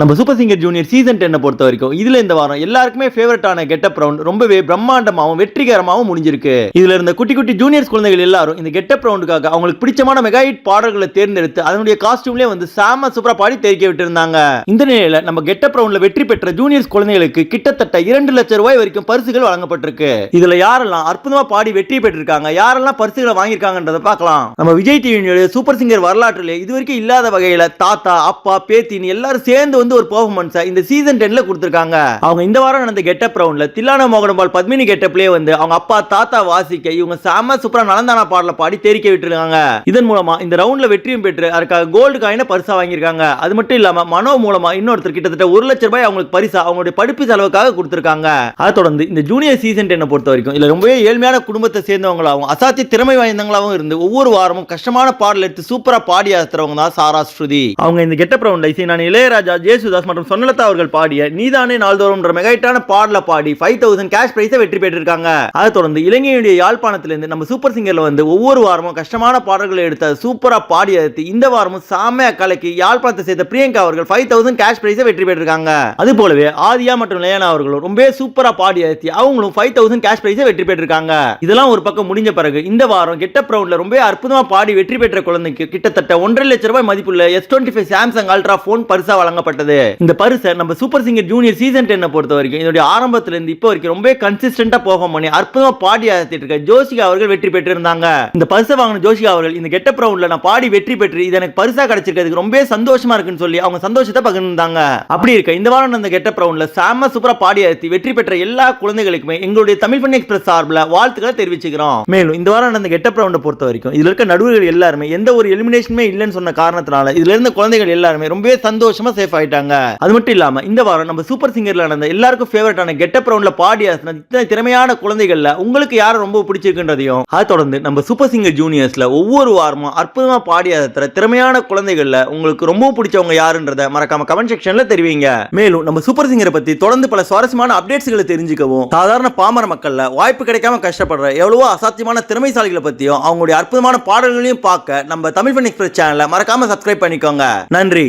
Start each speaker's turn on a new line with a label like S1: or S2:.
S1: நம்ம super singer junior season டென்னை பொறுத்த வரைக்கும் இதுல இந்த வாரம் எல்லாருக்குமே ஃபேவரட்டான கெட்டப் ரவுண்ட் ரொம்பவே பிரம்மாண்டமாகவும் வெற்றிகரமாகவும் முடிஞ்சிருக்கு. இதுல இருந்த குட்டி குட்டி ஜூனியர்ஸ் குழந்தைகள் எல்லாரும் இந்த கெட்டப் ரவுண்டுக்காக அவங்களுக்கு பிடிச்சமான மெகா ஹிட் பாடல்களை தேர்ந்தெடுத்து அதனுடைய காஸ்டியூம்லேயே வந்து சாம சூப்பரா பாடி தெரிவிக்க விட்டுருந்தாங்க. இந்த நிலையில நம்ம கெட்டப் ரவுண்ட்ல வெற்றி பெற்ற ஜூனியர்ஸ் குழந்தைகளுக்கு கிட்டத்தட்ட இரண்டு லட்சம் ரூபாய் வரைக்கும் பரிசுகள் வழங்கப்பட்டிருக்கு. இதுல யாரெல்லாம் அற்புதமா பாடி வெற்றி பெற்றிருக்காங்க யாரெல்லாம் பரிசுகளை வாங்கியிருக்காங்கன்றத பார்க்கலாம். நம்ம விஜய் டிவியோட சூப்பர் சிங்கர் வரலாற்றிலே இது வரைக்கும் இல்லாத வகையில தாத்தா அப்பா பேத்தின்னு எல்லாரும் சேர்ந்து வந்து ஒரு பெர்ஃபார்மன்ஸை இந்த சீசன் டென்ல கொடுத்துருக்காங்க. அவங்க இந்த வாரம் நடந்த கெட்டப் ரவுண்ட்ல தில்லான மோகனபால் பத்மினி கெட்டப்லயே வந்து அவங்க அப்பா தாத்தா வாசிக்க இவங்க செம சூப்பரா நலந்தானா பாடல பாடி தெரிக்க விட்டுருக்காங்க. இதன் மூலமா இந்த ரவுண்ட்ல வெற்றியும் பெற்று அதுக்காக கோல்டு காயின பரிசா வாங்கியிருக்காங்க. அது மட்டும் இல்லாம மனோ மூலமா இன்னொருத்தர் கிட்டத்தட்ட ஒரு லட்சம் ரூபாய் அவங்களுக்கு பரிசா அவங்களுடைய படிப்பு செலவுக்காக கொடுத்துருக்காங்க. அதை தொடர்ந்து இந்த ஜூனியர் சீசன் டென்னை பொறுத்த வரைக்கும் இதுல ரொம்பவே ஏழ்மையான குடும்பத்தை சேர்ந்தவங்களாகவும் அசாத்திய திறமை வாய்ந்தவங்களாகவும் இருந்து ஒவ்வொரு வாரமும் கஷ்டமான பாடல் எடுத்து சூப்பரா பாடி ஆத்துறவங்க தான் சாரா ஸ்ருதி. அவங்க இந்த கெட்டப் ரவுண்ட்ல இசை நான் இளையராஜா ஜே ஜேசுதாஸ் மற்றும் சொன்னலதா அவர்கள் பாடிய நீதானே நாள்தோறும்ன்ற மெகாயிட்டான பாடல பாடி ஃபைவ் தௌசண்ட் கேஷ் பிரைஸை வெற்றி பெற்றிருக்காங்க. அதை தொடர்ந்து இலங்கையுடைய யாழ்ப்பாணத்திலிருந்து நம்ம சூப்பர் சிங்கர்ல வந்து ஒவ்வொரு வாரமும் கஷ்டமான பாடல்களை எடுத்த சூப்பரா பாடி எடுத்து இந்த வாரமும் சாமையா கலக்கி யாழ்ப்பாணத்தை சேர்ந்த பிரியங்கா அவர்கள் ஃபைவ் தௌசண்ட் கேஷ் பிரைஸை வெற்றி பெற்றிருக்காங்க. அது போலவே ஆதியா மற்றும் லயனா அவர்களும் ரொம்ப சூப்பரா பாடி எடுத்து அவங்களும் ஃபைவ் தௌசண்ட் கேஷ் பிரைஸை வெற்றி பெற்றிருக்காங்க. இதெல்லாம் ஒரு பக்கம் முடிஞ்ச பிறகு இந்த வாரம் கெட்டப் ரவுண்ட்ல ரொம்ப அற்புதமா பாடி வெற்றி பெற்ற குழந்தைக்கு கிட்டத்தட்ட ஒன்றரை லட்சம் ரூபாய் மதிப்புள்ள S twenty five Samsung ultra phone பரிசா வழங்கப்பட்டது. இந்த பரிசை நம்ம சூப்பர் சிங்கர் ஜூனியர் சீசன் டென்னை பொறுத்த வரைக்கும் இதோட ஆரம்பத்துல இருந்து இப்போ வரைக்கும் ரொம்ப கன்சிஸ்டன்டா பெர்ஃபார்ம் பண்ணி அற்புதமா பாடி ஆத்திட்டு இருக்க ஜோசிகா அவர்கள் வெற்றி பெற்றிருந்தாங்க. இந்த பரிசை வாங்கின ஜோசிகா அவர்கள் இந்த கெட்டப் ரவுண்ட்ல நான் பாடி வெற்றி பெற்று இது எனக்கு பரிசா கிடைச்சிருக்கிறதுக்கு ரொம்ப சந்தோஷமா இருக்குன்னு சொல்லி அவங்க சந்தோஷத்தை பகிர்ந்தாங்க அப்படி இருக்க இந்த வாரம் அந்த கெட்டப் ரவுண்ட்ல சாம சூப்பரா பாடி ஆத்தி வெற்றி பெற்ற எல்லா குழந்தைகளுக்குமே எங்களுடைய தமிழ் பண்ணி எக்ஸ்பிரஸ் சார்பில் வாழ்த்துக்களை தெரிவிச்சுக்கிறோம். மேலும் இந்த வாரம் நடந்த கெட்டப் ரவுண்டை பொறுத்த வரைக்கும் இதுல இருக்க நடுவர்கள் எல்லாருமே எந்த ஒரு எலிமினேஷனுமே இல்லைன்னு சொன்ன காரணத்தினால இதுல இருந்த குழந்தைகள் எல்லாருமே ரொம்பவே சந்தோஷமா சேஃப் ஆயிட்டாங்க அது மட்டும் இல்லாம இந்த வாரம் நம்ம சூப்பர் சிங்கர்ல நடந்த எல்லாருக்கும் ஃபேவரட்டான கெட்டப் ரவுண்ட்ல பாடி இத்தனை திறமையான குழந்தைகள்ல உங்களுக்கு யாரை ரொம்ப பிடிச்சிருக்குன்றதையும் அதை தொடர்ந்து நம்ம சூப்பர் சிங்கர் ஜூனியர்ஸ்ல ஒவ்வொரு வாரமும் அற்புதமா பாடி ஆசுற திறமையான குழந்தைகள்ல உங்களுக்கு ரொம்ப பிடிச்சவங்க யாருன்றத மறக்காம கமெண்ட் செக்ஷன்ல தெரிவிங்க. மேலும் நம்ம சூப்பர் சிங்கரை பத்தி தொடர்ந்து பல சுவாரஸ்யமான அப்டேட்ஸ்களை தெரிஞ்சுக்கவும் சாதாரண பாமர மக்கள்ல வாய்ப்பு கிடைக்காம கஷ்டப்படுற எவ்வளவோ அசாத்தியமான திறமைசாலிகளை பத்தியும் அவங்களுடைய அற்புதமான பாடல்களையும் பார்க்க நம்ம தமிழ் ஃபன் எக்ஸ்பிரஸ் சேனலை மறக்காம சப்ஸ்கிரைப் பண்ணிக்கோங்க. நன்றி.